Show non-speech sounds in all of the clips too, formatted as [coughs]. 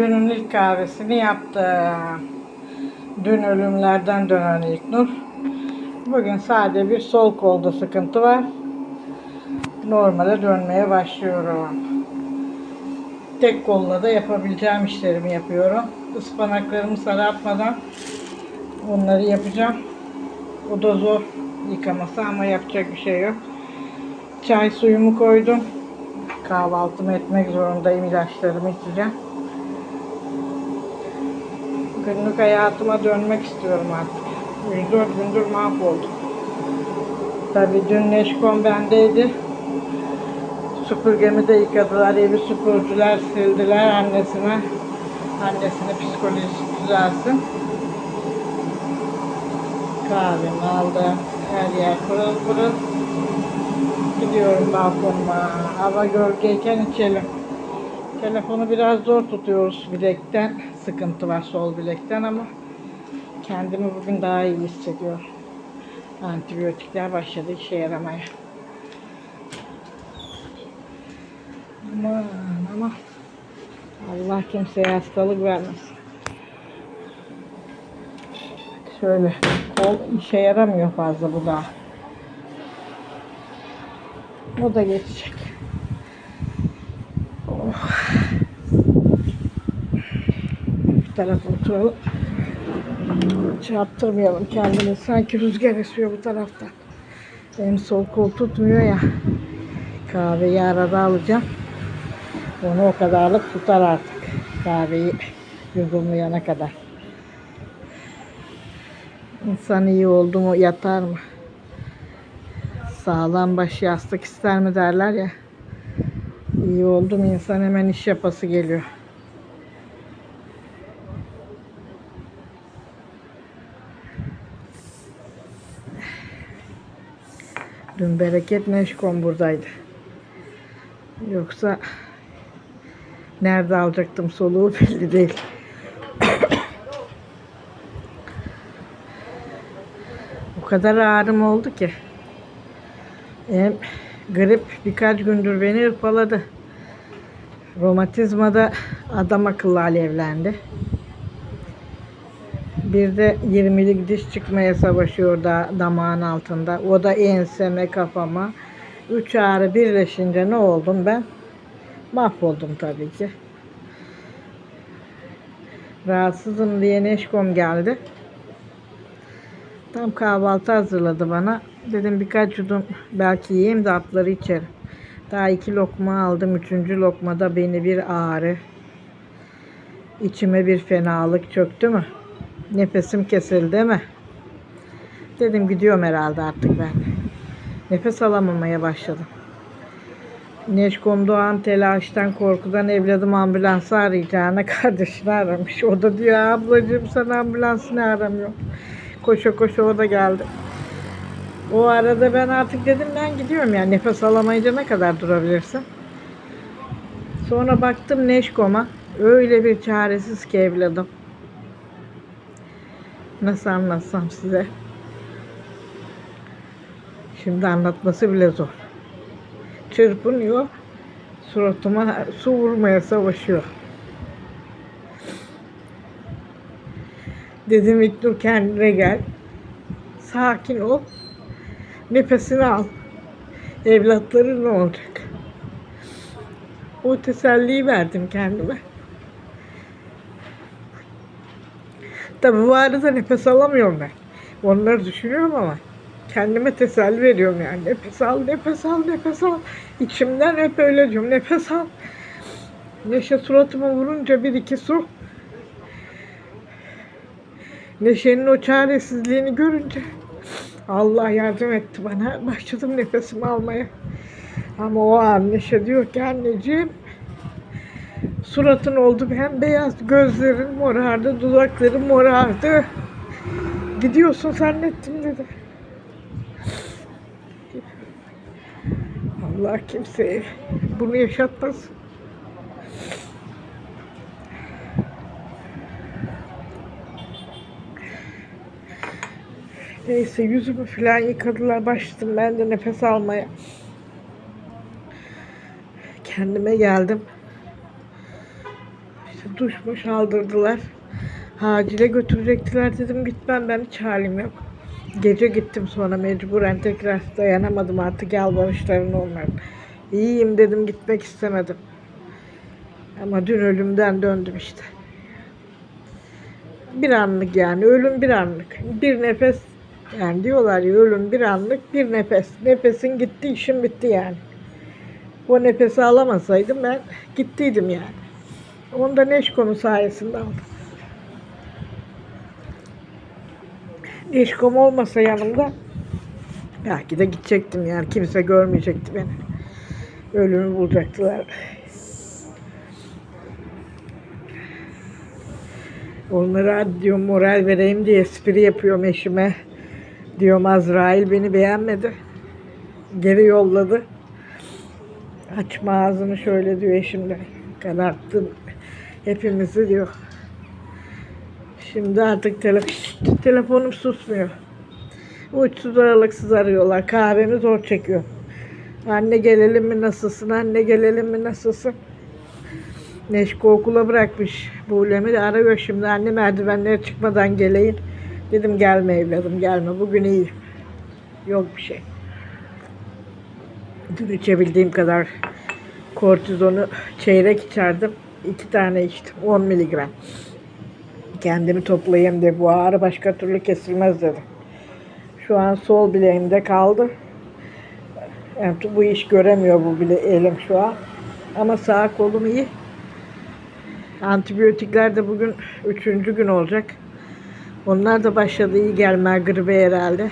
Günün ilk kahvesini yaptım. Dün ölümlerden dönen İlknur. Bugün sadece bir sol kolda sıkıntı var. Normale dönmeye başlıyorum. Tek kolla da yapabileceğim işlerimi yapıyorum. Ispanaklarımı sarartmadan onları yapacağım. O da zor yıkaması ama yapacak bir şey yok. Çay suyumu koydum. Kahvaltımı etmek zorundayım. ilaçlarımı içeceğim. Günlük hayatıma dönmek istiyorum artık. 104 gündür mahvoldum. Tabii dün Neşkom bendeydi. Süpürgemi de yıkadılar, evi süpürdüler, sildiler annesine. Annesine psikolojisi düzelsin. Kahvemi aldım. Her yer pırıl pırıl. Gidiyorum balkonuma. Hava gölgeyken içelim. Telefonu biraz zor tutuyoruz bilekten. Sıkıntı var sol bilekten ama kendimi bugün daha iyi hissediyorum. Antibiyotikler başladı işe yaramaya. Aman ama Allah kimseye hastalık vermesin. Şöyle kol işe yaramıyor fazla bu da. O da geçecek. Oh. Bir tarafa oturalım. Çarptırmayalım kendini. Sanki rüzgar esiyor bu taraftan. Benim sol kol tutmuyor ya. Kahveyi arada alacağım. Onu o kadarlık tutar artık. Kahveyi yudumlayana kadar. İnsan iyi oldu mu yatar mı? Sağlam baş yastık ister mi derler ya. İyi oldu mu insan hemen iş yapası geliyor. Dün bereket Neşkom buradaydı. Yoksa nerede alacaktım soluğu belli değil. [coughs] o kadar ağrım oldu ki. Hem grip birkaç gündür beni hırpaladı. Romatizmada adam akıllı alevlendi. Bir de 20'lik diş çıkmaya savaşıyor da damağın altında. O da enseme kafama. Üç ağrı birleşince ne oldum ben? Mahvoldum tabii ki. Rahatsızım diye Neşkom geldi. Tam kahvaltı hazırladı bana. Dedim birkaç yudum belki yiyeyim de hapları içerim. Daha iki lokma aldım. Üçüncü lokmada beni bir ağrı. İçime bir fenalık çöktü mü? Nefesim kesildi mi? Dedim gidiyorum herhalde artık ben. Nefes alamamaya başladım. Neşkom Doğan telaştan korkudan evladım ambulansı arayacağına [laughs] kardeşini aramış. O da diyor ablacığım sen ambulansını aramıyor. Koşa koşa o da geldi. O arada ben artık dedim ben gidiyorum yani nefes alamayınca ne kadar durabilirsin? Sonra baktım Neşkom'a öyle bir çaresiz ki evladım. Nasıl anlatsam size? Şimdi anlatması bile zor. Çırpınıyor, suratıma su vurmaya savaşıyor. Dedim İlknur kendine gel. Sakin ol. Nefesini al. Evlatların ne olacak? O teselliyi verdim kendime. Tabii bu arada nefes alamıyorum ben. Onları düşünüyorum ama kendime teselli veriyorum yani. Nefes al, nefes al, nefes al. İçimden hep öyle diyorum. Nefes al. Neşe suratıma vurunca bir iki su. Neşe'nin o çaresizliğini görünce Allah yardım etti bana. Başladım nefesimi almaya. Ama o an Neşe diyor ki anneciğim suratın oldu bembeyaz, gözlerin morardı, dudakların morardı. Gidiyorsun zannettim dedi. Allah kimseye bunu yaşatmasın. Neyse yüzümü falan yıkadılar başladım ben de nefes almaya. Kendime geldim. Tutuşmuş aldırdılar. Acile götürecektiler dedim gitmem ben hiç halim yok. Gece gittim sonra mecburen tekrar dayanamadım artık yalvarışların olmadı. İyiyim dedim gitmek istemedim. Ama dün ölümden döndüm işte. Bir anlık yani ölüm bir anlık. Bir nefes yani diyorlar ya ölüm bir anlık bir nefes. Nefesin gitti işim bitti yani. O nefesi alamasaydım ben gittiydim yani. Onu da Neşko'nun sayesinde aldım. Neşkom olmasa yanımda belki de gidecektim yani. Kimse görmeyecekti beni. Ölümü bulacaktılar. Onlara diyorum moral vereyim diye espri yapıyorum eşime. Diyorum Azrail beni beğenmedi. Geri yolladı. Açma ağzını şöyle diyor eşimle. Kararttın hepimizi diyor. Şimdi artık tele telefonum susmuyor. Uçsuz aralıksız arıyorlar. Kahvemi zor çekiyor. Anne gelelim mi nasılsın? Anne gelelim mi nasılsın? Neşko okula bırakmış. Buğlemi de arıyor şimdi. Anne merdivenlere çıkmadan geleyim. Dedim gelme evladım gelme. Bugün iyi. Yok bir şey. Dün içebildiğim kadar kortizonu çeyrek içerdim. İki tane içtim. 10 miligram. Kendimi toplayayım diye bu ağrı başka türlü kesilmez dedim. Şu an sol bileğimde kaldı. Yani bu iş göremiyor bu bile elim şu an. Ama sağ kolum iyi. Antibiyotikler de bugün üçüncü gün olacak. Onlar da başladı iyi gelme gribe herhalde.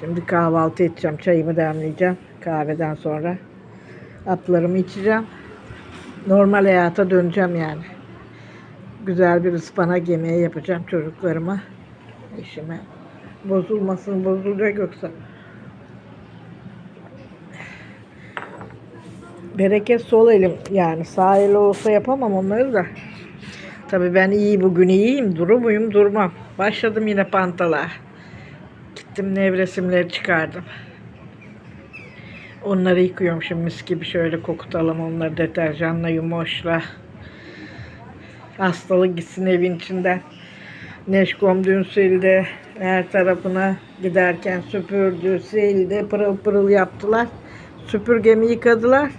Şimdi kahvaltı edeceğim. Çayımı demleyeceğim. Kahveden sonra. Aplarımı içeceğim. Normal hayata döneceğim yani. Güzel bir ıspanak yemeği yapacağım çocuklarıma. Eşime. Bozulmasın, bozulacak yoksa. Bereket sol elim yani sağ el olsa yapamam onları da. Tabii ben iyi bugün iyiyim. Duru muyum durmam. Başladım yine pantala. Gittim nevresimleri çıkardım. Onları yıkıyorum şimdi mis gibi şöyle kokutalım onları deterjanla yumoşla. Hastalık gitsin evin içinden. Neşkom dün sildi. Her tarafına giderken süpürdü, sildi, pırıl pırıl yaptılar. Süpürgemi yıkadılar.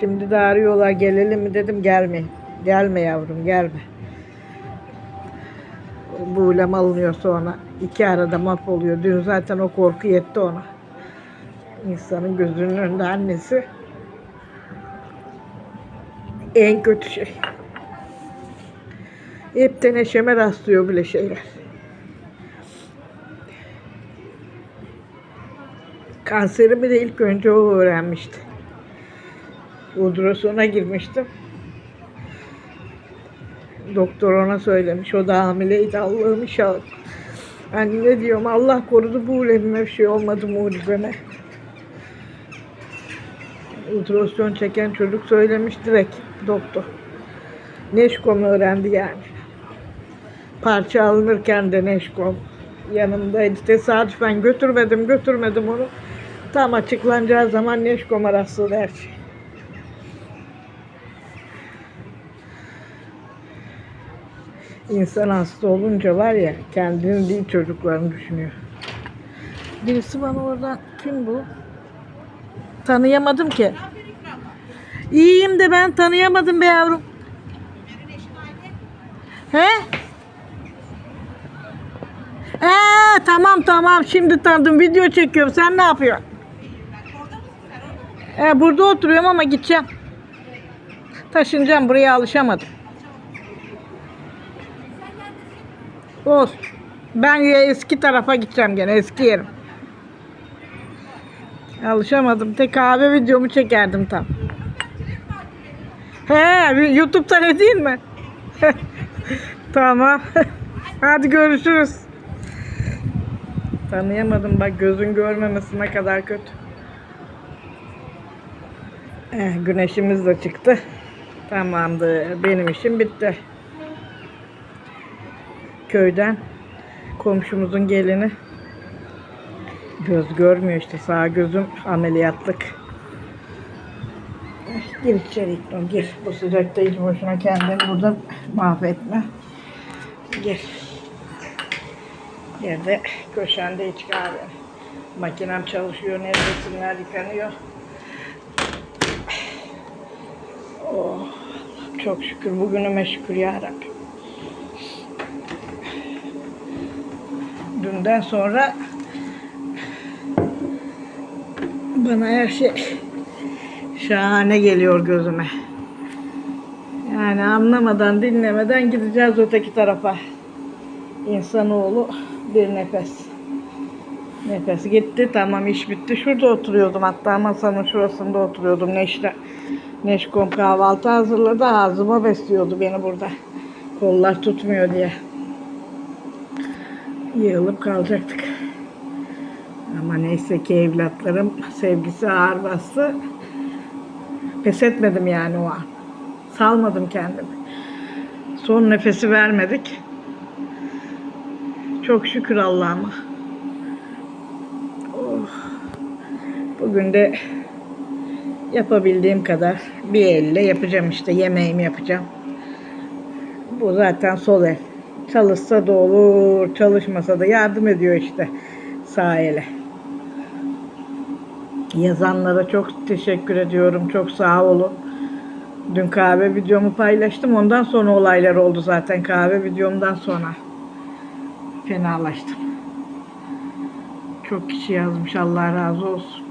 Şimdi de arıyorlar gelelim mi dedim gelme. Gelme yavrum gelme. Buğlem alınıyor sonra. iki arada mahvoluyor. Dün zaten o korku yetti ona. İnsanın gözünün önünde annesi en kötü şey. Hep de neşeme rastlıyor bile şeyler. Kanserimi de ilk önce o öğrenmişti. Ultrasona girmiştim. Doktor ona söylemiş. O da hamileydi. Allah'ım inşallah. Ben ne diyorum Allah korudu bu ulemime bir şey olmadı mucizeme. Ultrason çeken çocuk söylemiş direkt doktor. Neşkom öğrendi yani. Parça alınırken de Neşkom yanımdaydı. Tesadüfen götürmedim götürmedim onu. Tam açıklanacağı zaman Neşkom'a rastladı her şey. İnsan hasta olunca var ya kendini değil çocuklarını düşünüyor. Birisi bana oradan kim bu? Tanıyamadım ki. İyiyim de ben tanıyamadım be yavrum. He? He tamam tamam şimdi tanıdım video çekiyorum sen ne yapıyorsun? He, burada oturuyorum ama gideceğim. Taşınacağım buraya alışamadım. Olsun. Ben eski tarafa gideceğim gene eski yerim. Alışamadım. Tek kahve videomu çekerdim tam. He, YouTube'da ne değil mi? [laughs] tamam. [laughs] Hadi görüşürüz. Tanıyamadım bak gözün görmemesi ne kadar kötü. Eh, güneşimiz de çıktı. Tamamdır. Benim işim bitti. Köyden komşumuzun gelini göz görmüyor işte sağ gözüm ameliyatlık. Gir içeri İknur gir. Bu sıcakta hiç boşuna kendini burada mahvetme. Gir. Yerde köşende iç kahve. Makinem çalışıyor, nevresimler yıkanıyor. Oh, çok şükür, bugünüme şükür ya Rabbi. Dünden sonra bana her şey şahane geliyor gözüme. Yani anlamadan, dinlemeden gideceğiz öteki tarafa. İnsanoğlu bir nefes. Nefes gitti, tamam iş bitti. Şurada oturuyordum hatta masanın şurasında oturuyordum. Neşre, Neşkom kahvaltı hazırladı, ağzıma besliyordu beni burada. Kollar tutmuyor diye. Yığılıp kalacaktık. Ama neyse ki evlatlarım sevgisi ağır bastı. Pes etmedim yani o an. Salmadım kendimi. Son nefesi vermedik. Çok şükür Allah'ıma. Oh. Bugün de yapabildiğim kadar bir elle yapacağım işte. Yemeğimi yapacağım. Bu zaten sol el. Çalışsa da olur, çalışmasa da yardım ediyor işte sağ ele. Yazanlara çok teşekkür ediyorum. Çok sağ olun. Dün kahve videomu paylaştım. Ondan sonra olaylar oldu zaten kahve videomdan sonra. Fenalaştım. Çok kişi yazmış. Allah razı olsun.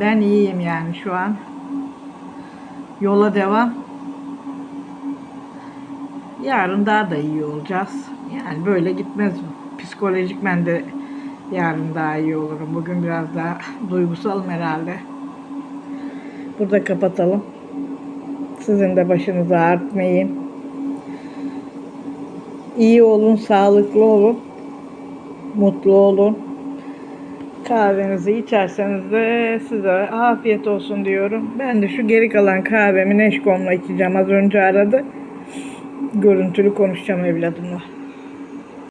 Ben iyiyim yani şu an. Yola devam. Yarın daha da iyi olacağız. Yani böyle gitmez. Psikolojik ben de yarın daha iyi olurum. Bugün biraz daha duygusalım herhalde. Burada kapatalım. Sizin de başınızı ağrıtmayayım. İyi olun, sağlıklı olun. Mutlu olun. Kahvenizi içerseniz de size afiyet olsun diyorum. Ben de şu geri kalan kahvemi Neşkom'la içeceğim. Az önce aradı. Görüntülü konuşacağım evladımla.